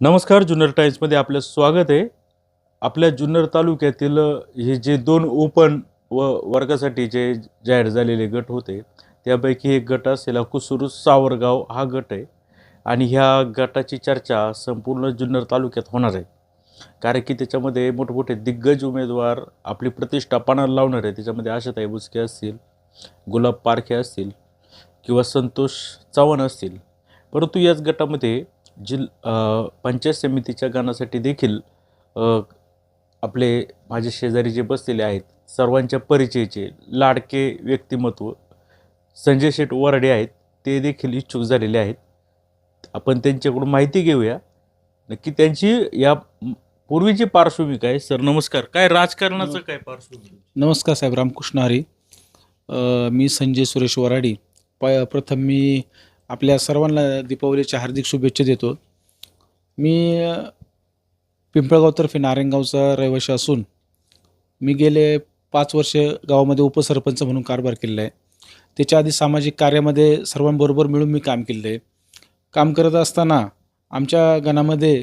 नमस्कार जुन्नर टाईम्समध्ये आपलं स्वागत आहे. आपल्या जुन्नर तालुक्यातील हे जे दोन ओपन व वर्गासाठी जे जाहीर झालेले गट होते त्यापैकी एक गट असलेला कुसुरू सावरगाव हा गट आहे. आणि ह्या गटाची चर्चा संपूर्ण जुन्नर तालुक्यात होणार आहे. कारण की त्याच्यामध्ये मोठमोठे दिग्गज उमेदवार आपली प्रतिष्ठा पानाला लावणार आहे. त्याच्यामध्ये आशाताई बुचके असतील गुलाब पारखे असतील किंवा संतोष चव्हाण असतील. परंतु याच गटामध्ये जिल पंचायत समितीच्या गाण्यासाठी देखील आपले माझे शेजारी जे बसलेले आहेत सर्वांच्या परिचयाचे लाडके व्यक्तिमत्व संजय शेठ वराडे आहेत ते देखील इच्छुक झालेले आहेत. आपण त्यांच्याकडून माहिती घेऊया. नक्की त्यांची या पूर्वीची पार्श्वभूमी काय सर नमस्कार. काय राजकारणाचं काय पार्श्वभूमी? नमस्कार साहेब रामकृष्ण हरी. मी संजय सुरेश वराडी. प प्रथम मी आपल्या सर्वांना दीपावलीच्या हार्दिक शुभेच्छा देतो. मी पिंपळगावतर्फे नारायणगावचा रहिवाशी असून मी गेले पाच वर्ष गावामध्ये उपसरपंच म्हणून कारभार केलेला आहे. त्याच्या आधी सामाजिक कार्यामध्ये सर्वांबरोबर मिळून मी काम केलेलं आहे. काम करत असताना आमच्या गणामध्ये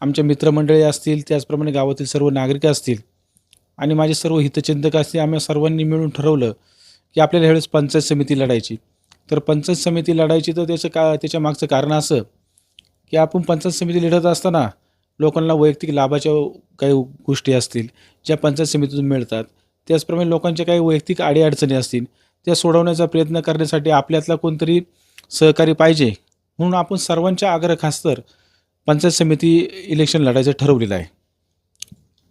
आमच्या मित्रमंडळी असतील त्याचप्रमाणे गावातील सर्व नागरिक असतील आणि माझे सर्व हितचिंतक असतील आम्ही सर्वांनी मिळून ठरवलं की आपल्याला ह्यावेळेस पंचायत समिती लढायची. तर पंचायत समिती लढायची तर त्याचं का त्याच्या मागचं कारण असं की आपण पंचायत समिती लढत असताना लोकांना वैयक्तिक लाभाच्या काही गोष्टी असतील ज्या पंचायत समितीतून मिळतात त्याचप्रमाणे लोकांच्या काही वैयक्तिक अडीअडचणी असतील त्या सोडवण्याचा प्रयत्न करण्यासाठी आपल्यातला कोणतरी सहकारी पाहिजे म्हणून आपण सर्वांच्या आग्रह खास्तर पंचायत समिती इलेक्शन लढायचं ठरवलेलं आहे.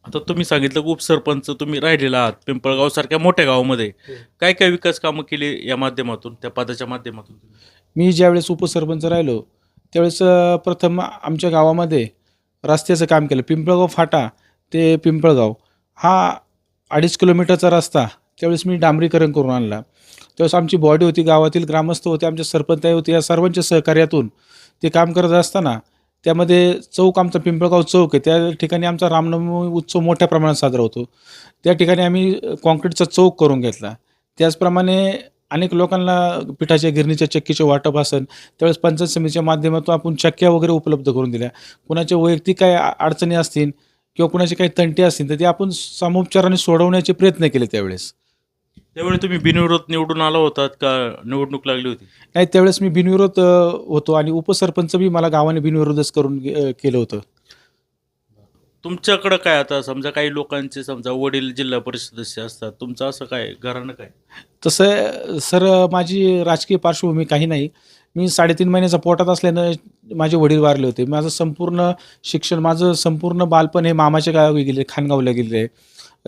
आता तुम्ही सांगितलं की उपसरपंच तुम्ही राहिलेला आहात पिंपळगाव सारख्या मोठ्या गावामध्ये. काय काय विकास कामं केली या माध्यमातून त्या पदाच्या माध्यमातून मी ज्यावेळेस उपसरपंच राहिलो त्यावेळेस प्रथम आमच्या गावामध्ये रस्त्याचं काम केलं. पिंपळगाव फाटा ते पिंपळगाव. हा अडीच किलोमीटरचा रस्ता. त्यावेळेस मी डांबरीकरण करून आणला. त्यावेळेस आमची बॉडी होती गावातील ग्रामस्थ होते आमचे सरपंच होते या सर्वांच्या सहकार्यातून ते काम करत असताना त्यामध्ये चौक आमचा पिंपळगाव चौक आहे. त्या ठिकाणी आमचा रामनवमी उत्सव मोठ्या प्रमाणात साजरा होतो. त्या ठिकाणी आम्ही कॉन्क्रीटचा चौक करून घेतला. त्याचप्रमाणे अनेक लोकांना पिठाच्या गिरणीच्या चक्कीचे वाटप असेल त्यावेळेस पंचायत समितीच्या माध्यमातून आपण चक्क्या वगैरे उपलब्ध करून दिल्या. कुणाच्या वैयक्तिक काही अडचणी असतील किंवा कुणाचे काही तंटे असतील तर ते आपण सामोपचाराने सोडवण्याचे प्रयत्न केले त्यावेळेस. त्यावेळी तुम्ही बिनविरोध निवडून आला होतात का निवडणूक लागली होती? नाही त्यावेळेस मी बिनविरोध अ, होतो आणि उपसरपंच बी मला गावाने बिनविरोधच करून अ, केलं होतं. तुमच्याकडं काय आता? समजा काही लोकांचे समजा वडील जिल्हा परिषद असतात तुमचं असं काय घरानं काय? तसं सर माझी राजकीय पार्श्वभूमी काही नाही. मी साडेतीन महिन्याचा पोटात असल्यानं माझे वडील वारले होते. माझं संपूर्ण शिक्षण माझं संपूर्ण बालपण हे मामाच्या गावी गेले खानगावला गेले आहे.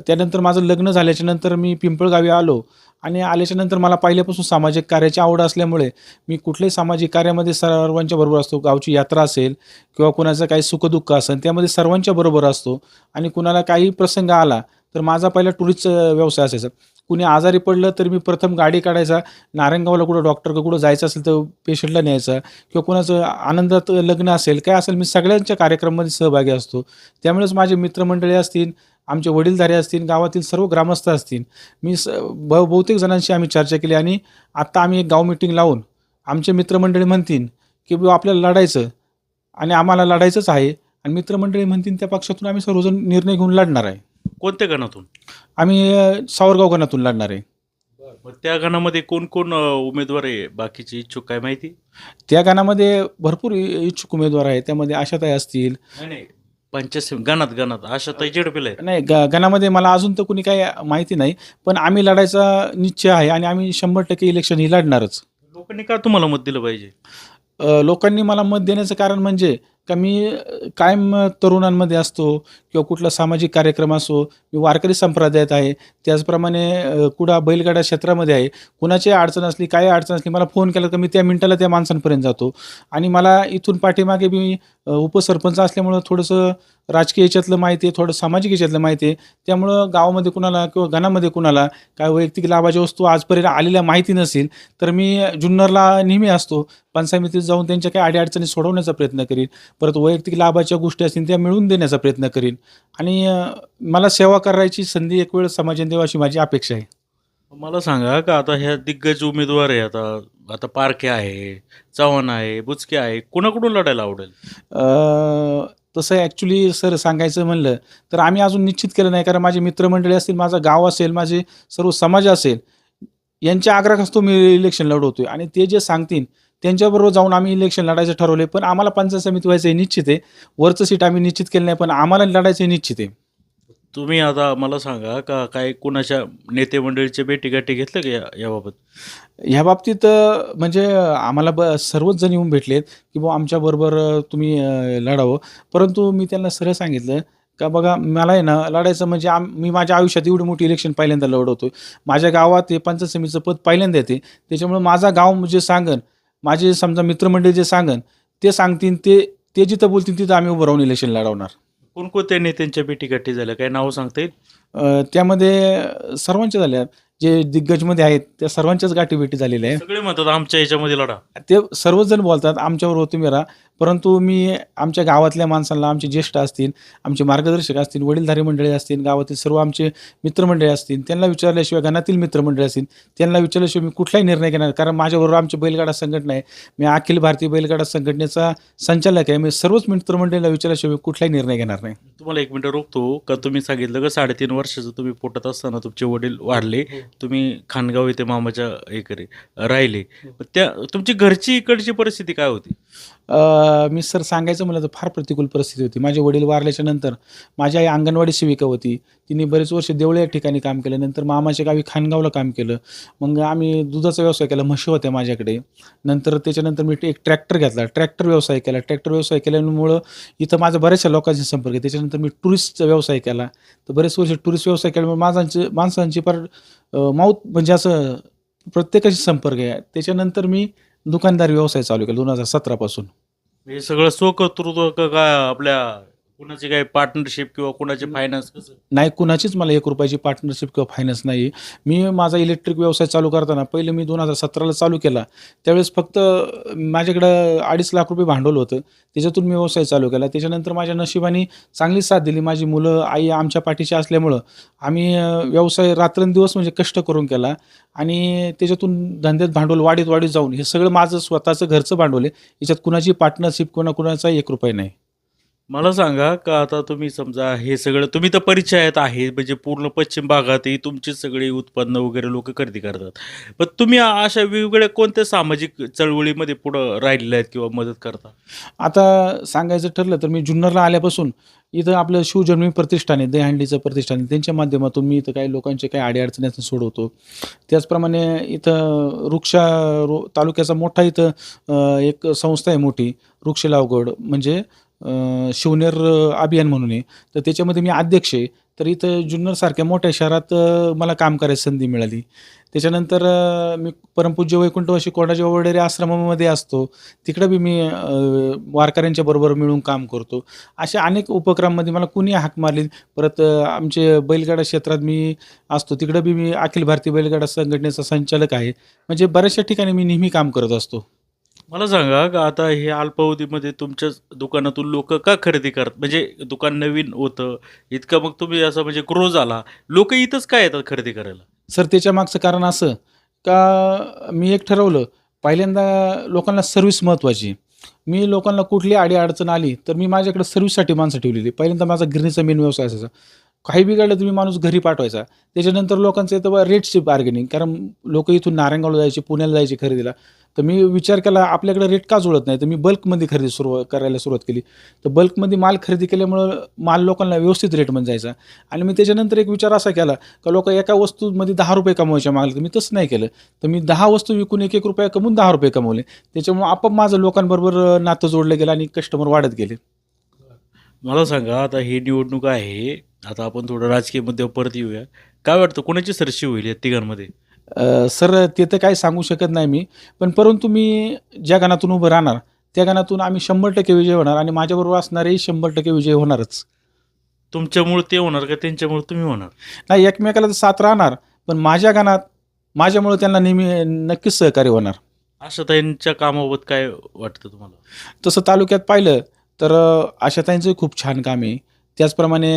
त्यानंतर माझं लग्न झाल्याच्यानंतर मी पिंपळगावी आलो. आणि आल्याच्यानंतर मला पहिल्यापासून सामाजिक कार्याची आवड असल्यामुळे मी कुठल्याही सामाजिक कार्यामध्ये सर्वांच्या बरोबर असतो. गावची यात्रा असेल किंवा कुणाचं काही सुखदुःख असेल त्यामध्ये सर्वांच्या बरोबर असतो. आणि कुणाला काही प्रसंग आला तर माझा पहिला टुरिस्ट व्यवसाय असायचा. कुणी आजारी पडलं तर मी प्रथम गाडी काढायचा. नारायणगावला कुठं डॉक्टर कुठं जायचं असेल तर पेशंटला न्यायचा. किंवा कुणाचं आनंदात लग्न असेल काय असेल मी सगळ्यांच्या कार्यक्रमामध्ये सहभागी असतो. त्यामुळेच माझे मित्रमंडळी असतील आमचे वडीलधारे असतील गावातील सर्व ग्रामस्थ असतील मी स ब बहुतेक जणांशी आम्ही चर्चा केली आणि आत्ता आम्ही एक गाव मिटिंग लावून आमचे मित्रमंडळी म्हणतील की बुवा आपल्याला लढायचं आणि आम्हाला लढायचंच आहे. आणि मित्रमंडळी म्हणतील त्या पक्षातून आम्ही सर्वजण निर्णय घेऊन लढणार आहे. कोणत्या गणातून? आम्ही अ, सावरगाव गणातून लढणार आहे. मग त्या गणामध्ये कोण कोण अं, उमेदवार आहे? बाकीचे इच्छुक काय माहिती? त्या गाण्यामध्ये भरपूर इ- इच्छुक उमेदवार आहेत. त्यामध्ये आशाताई असतील. नाही नाही. पंचायत गणात गणात. आशा ताई जेडपेला आहे नाही ग गणामध्ये मला अजून तर कुणी काही माहिती नाही. पण आम्ही लढायचा निश्चय आहे आणि आम्ही शंभर टक्के इलेक्शन ही लढणारच. लोकांनी का तुम्हाला मत दिलं पाहिजे? लोकांनी मला मत देण्याचं कारण म्हणजे का मी कायम तरुणांमध्ये असतो किंवा कुठला सामाजिक कार्यक्रम असो मी वारकरी संप्रदायात आहे. त्याचप्रमाणे कुडा कुठं बैलगाडा क्षेत्रामध्ये आहे. कुणाची अडचण असली काय अडचण असली मला फोन केला तर मी त्या मिनटाला त्या माणसांपर्यंत जातो. आणि मला इथून पाठीमागे मी उपसरपंच असल्यामुळं थोडंसं राजकीय याच्यातलं माहिती आहे थोडं सामाजिक याच्यातलं माहिती आहे. त्यामुळं गावामध्ये कुणाला किंवा गणामध्ये कुणाला काय वैयक्तिक लाभाच्या वस्तू आजपर्यंत आलेल्या माहिती नसेल तर मी जुन्नरला नेहमी असतो. पंचायतीत जाऊन त्यांच्या काही अडीअडचणी सोडवण्याचा प्रयत्न करीन. परत वैयक्तिक लाभाच्या गोष्टी असतील त्या मिळवून देण्याचा प्रयत्न करीन. आणि मला सेवा करायची संधी एक वेळ समाजाने देवा अशी माझी अपेक्षा आहे. मला सांगा का आता ह्या दिग्गज उमेदवार आहे आता आता पारखे आहे चव्हाण आहे बुचके आहे कुणाकडून लढायला आवडेल? तसं ॲक्च्युली सर सांगायचं म्हणलं तर आम्ही अजून निश्चित केलं नाही. कारण माझे मित्रमंडळी असतील माझं गाव असेल माझे सर्व समाज असेल यांच्या आग्रहास्तव मी इलेक्शन लढवतोय. आणि ते जे सांगतील त्यांच्याबरोबर जाऊन आम्ही इलेक्शन लढायचं ठरवले पण आम्हाला पंचायत समिती व्हायचं निश्चित आहे. वरचं सीट आम्ही निश्चित केलं नाही पण आम्हाला लढायचं निश्चित आहे. तुम्ही आता मला सांगा का काय कुणाच्या नेते मंडळीचे भेटीगाठी घेतलं का या- याबाबत? ह्या बाबतीत अ, म्हणजे आम्हाला ब सर्वच जण येऊन भेटलेत की बुवा आमच्याबरोबर अ, तुम्ही अ, लढावं. परंतु मी त्यांना सरळ सांगितलं का बघा मला आहे ना लढायचं म्हणजे आम मी माझ्या आयुष्यात एवढी मोठी इलेक्शन पहिल्यांदा लढवतो माझ्या गावात हे पंचायत समितीचं पद पहिल्यांदा येते. त्याच्यामुळे माझा गाव जे सांगन माझे समजा मित्रमंडळी जे सांगन ते सांगतील ते ते जिथं बोलतील तिथं आम्ही उभं राहून इलेक्शन लढवणार. कोणकोणत्या नेत्यांच्या भेटीगाठी झाल्या? काय नाव सांगता येईल? अ, त्यामध्ये सर्वांच्या झाल्या. जे दिग्गजमध्ये आहेत त्या सर्वांच्याच गाठीभेटी झालेल्या आहे सगळे म्हणतात आमच्या याच्यामध्ये लढा. ते सर्वच जण बोलतात आमच्यावर तुम्ही राहा परंतु मी आमच्या गावातल्या माणसांना आमचे ज्येष्ठ असतील आमचे मार्गदर्शक असतील वडीलधारी मंडळी असतील गावातील सर्व आमचे मित्रमंडळी असतील त्यांना विचारल्याशिवाय घरातील मित्रमंडळी असतील त्यांना विचारल्याशिवाय मी कुठलाही निर्णय घेणार कारण माझ्याबरोबर आमची बैलगाडा संघटना आहे. मी अखिल भारतीय बैलगाडा संघटनेचा संचालक आहे. मी सर्वच मित्रमंडळीला विचारल्याशिवाय मी कुठलाही निर्णय घेणार नाही. तुम्हाला एक मिनिट रोखतो का? तुम्ही सांगितलं का साडेतीन वर्षाचं तुम्ही पोटात असताना तुमचे वडील वाढले तुम्ही खानगाव येथे मामाच्या हे करे राहिले. पण त्या तुमची घरची इकडची परिस्थिती काय होती? मी सर सांगायचं म्हणलं तर फार प्रतिकूल परिस्थिती होती. माझे वडील वारल्याच्या नंतर माझी आई अंगणवाडी सेविका होती. तिने बरेच वर्ष देवळे या ठिकाणी काम केलं. नंतर मामाच्या गावी खानगावला काम केलं. मग आम्ही दुधाचा व्यवसाय केला म्हशी होत्या माझ्याकडे. नंतर त्याच्यानंतर मी एक ट्रॅक्टर घेतला. ट्रॅक्टर व्यवसाय केला. ट्रॅक्टर व्यवसाय केल्यामुळं इथं माझा बऱ्याचशा लोकांशी संपर्क आहे. त्याच्यानंतर मी टुरिस्टचा व्यवसाय केला. तर बरेच वर्ष टुरिस्ट व्यवसाय केल्यामुळे माझांची माणसांची फार माऊत म्हणजे असं प्रत्येकाशी संपर्क आहे. त्याच्यानंतर मी दुकानदार व्यवसाय चालू केला दोन हजार सतरापासून. हे सगळं स्वकर्तृत्व का काय आपल्या कुणाची काय पार्टनरशिप किंवा कुणाचे फायनान्स कसं? नाही कुणाचीच मला एक रुपयाची पार्टनरशिप किंवा फायनान्स नाही मी माझा इलेक्ट्रिक व्यवसाय चालू करताना पहिले मी दोन हजार सतराला चालू केला. त्यावेळेस फक्त माझ्याकडं अडीच लाख रुपये भांडवल होतं. त्याच्यातून मी व्यवसाय चालू केला. त्याच्यानंतर माझ्या नशिबाने चांगली साथ दिली. माझी मुलं आई आमच्या पाठीशी असल्यामुळं आम्ही व्यवसाय रात्रंदिवस म्हणजे कष्ट करून केला. आणि त्याच्यातून धंद्यात भांडवल वाढीत वाढीत जाऊन हे सगळं माझं स्वतःचं घरचं भांडवल आहे. याच्यात कुणाची पार्टनरशिप कोणा कुणाचा एक रुपये नाही. मला सांगा का आता तुम्ही समजा हे सगळं तुम्ही तर परिचयात आहे म्हणजे पूर्ण पश्चिम भागातही तुमची सगळी उत्पन्न वगैरे लोक खरेदी करतात. पण तुम्ही अशा वेगवेगळ्या कोणत्या सामाजिक चळवळीमध्ये पुढं राहिलेल्या आहेत किंवा मदत करता? आता सांगायचं ठरलं तर मी जुन्नरला आल्यापासून इथं आपलं शिवजन्मी प्रतिष्ठान आहे दहीहंडीचं प्रतिष्ठान आहे. त्यांच्या माध्यमातून मी इथं काही लोकांचे काही अडीअडचणी सोडवतो. त्याचप्रमाणे इथं वृक्षा रो तालुक्याचा मोठा इथं एक संस्था आहे मोठी वृक्ष लावगड. म्हणजे शिवनेर अभियान म्हणून आहे. तर त्याच्यामध्ये मी अध्यक्ष आहे. तर इथं जुन्नरसारख्या मोठ्या शहरात मला काम करायची संधी मिळाली. त्याच्यानंतर मी परमपूज्य वैकुंठवाशी कोणाच्या वडेरे आश्रमामध्ये असतो. तिकडं बी मी वारकऱ्यांच्या बरोबर मिळून काम करतो. अशा अनेक उपक्रमामध्ये मला कुणी हाक मारली. परत आमचे बैलगाडा क्षेत्रात मी असतो. तिकडं बी मी अखिल भारतीय बैलगाडा संघटनेचा संचालक आहे. म्हणजे बऱ्याचशा ठिकाणी मी नेहमी काम करत असतो. मला सांगा का आता हे अल्पावधीमध्ये तुमच्या दुकानातून लोक का खरेदी करतात म्हणजे दुकान नवीन होतं इतकं मग तुम्ही असं म्हणजे ग्रो झाला लोक इथंच काय येतात खरेदी करायला? सर त्याच्या मागचं कारण असं का मी एक ठरवलं पहिल्यांदा लोकांना सर्व्हिस महत्त्वाची मी लोकांना कुठली आडी अडचण आली तर मी माझ्याकडे सर्व्हिससाठी माणसं ठेवलेली. पहिल्यांदा माझा गिरणीचा मेन व्यवसाय असायचा. काही बिघडलं तुम्ही माणूस घरी पाठवायचा. त्याच्यानंतर लोकांचं येतं बा रेटची बार्गेनिंग कारण लोक इथून नारायणगावला जायचे पुण्याला जायचे खरेदीला. तर मी विचार केला आपल्याकडे रेट का जुळत नाही? तर मी बल्कमध्ये खरेदी सुरू करायला सुरुवात केली. तर बल्कमध्ये माल खरेदी केल्यामुळं माल लोकांना व्यवस्थित रेटमध्ये जायचा. आणि मी त्याच्यानंतर एक विचार असा केला का लोक एका वस्तूमध्ये दहा रुपये कमवायच्या मागले. तर मी तसं नाही केलं. तर मी दहा वस्तू विकून एक एक रुपये कमवून दहा रुपये कमवले. त्याच्यामुळं आपोआप माझं लोकांबरोबर नातं जोडलं गेलं आणि कस्टमर वाढत गेले. मला सांगा आता ही निवडणूक आहे आता आपण थोडं राजकीय मुद्द्यावर परत येऊया. काय वाटतं कोणाची सरशी होईल या तिघांमध्ये? अ, सर ते तर काही सांगू शकत नाही मी पण परंतु मी ज्या गाण्यातून उभं राहणार त्या गाण्यातून आम्ही शंभर टक्के विजय होणार आणि माझ्याबरोबर असणारेही शंभर टक्के विजय होणारच. तुमच्यामुळे ते होणार का त्यांच्यामुळे तुम्ही होणार? नाही एकमेकाला तर साथ राहणार पण माझ्या गाण्यात माझ्यामुळे त्यांना नेहमी नक्कीच सहकार्य होणार. आशाताईंच्या कामाबाबत काय वाटतं तुम्हाला? तसं तालुक्यात पाहिलं तर अ, आशाताईंचं खूप छान काम आहे. त्याचप्रमाणे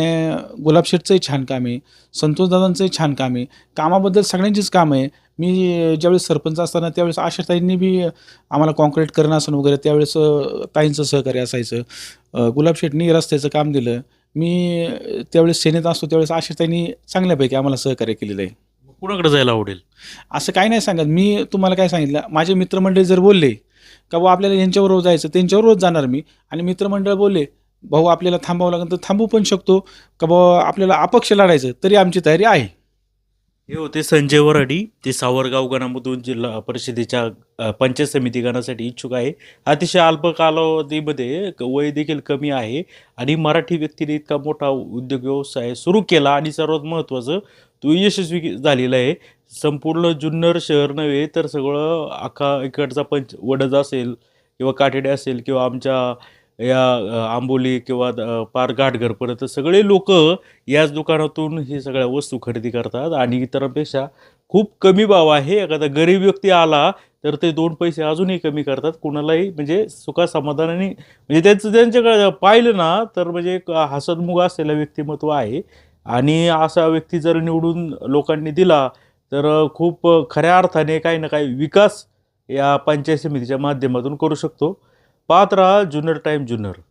गुलाब शेठचंही छान काम आहे. संतोषदादांचंही छान काम आहे. कामाबद्दल सगळ्यांचीच काम आहे. मी ज्यावेळेस सरपंच असताना त्यावेळेस आशाताईंनी बी आम्हाला कॉन्क्रीट करणं असं वगैरे त्यावेळेस ताईंचं सहकार्य असायचं. अ, गुलाब शेठनी रस्त्याचं काम दिलं. मी त्यावेळेस सेनेत असतो त्यावेळेस आशाताईंनी चांगल्यापैकी आम्हाला सहकार्य केलेलं आहे. कुणाकडे जायला आवडेल? असं काही नाही सांगत. मी तुम्हाला काय सांगितलं? माझे मित्रमंडळी जर बोलले का भाऊ आपल्याला यांच्याबरोबर जायचं? त्यांच्याबरोबर जाणार मी. आणि मित्रमंडळ बोलले भाऊ आपल्याला थांबावं लागेल तर थांबू पण शकतो. का भाऊ आपल्याला अपक्ष लढायचं तरी आमची तयारी आहे. हे होते संजय वराडी. ते सावरगाव गणामधून जिल्हा परिषदेच्या पंचायत समिती गणासाठी इच्छुक आहे. अतिशय अल्प कालावधीमध्ये वय देखील कमी आहे. आणि मराठी व्यक्तीने इतका मोठा उद्योग व्यवसाय सुरू केला. आणि सर्वात महत्त्वाचं तो यशस्वी झालेला आहे. संपूर्ण जुन्नर शहर नव्हे तर सगळं अख्खा इकडचा पंच वडज असेल किंवा काटेडे असेल किंवा आमच्या या आंबोली किंवा द- पार घाटघरपर्यंत सगळे लोक याच दुकानातून हे सगळ्या वस्तू खरेदी करतात आणि इतरांपेक्षा खूप कमी भाव आहे. एखादा गरीब व्यक्ती आला तर ते दोन पैसे अजूनही कमी करतात. कुणालाही म्हणजे सुखा समाधानाने म्हणजे त्यांचं त्यांच्याकडे पाहिलं ना तर म्हणजे एक हसतमुख असलेलं व्यक्तिमत्व आहे. आणि असा व्यक्ती जर निवडून लोकांनी दिला तर खूप खऱ्या अर्थाने काही ना काही विकास या पंचायत समितीच्या माध्यमातून करू शकतो. पाहत राहा जुन्नर टाईम जुन्नर.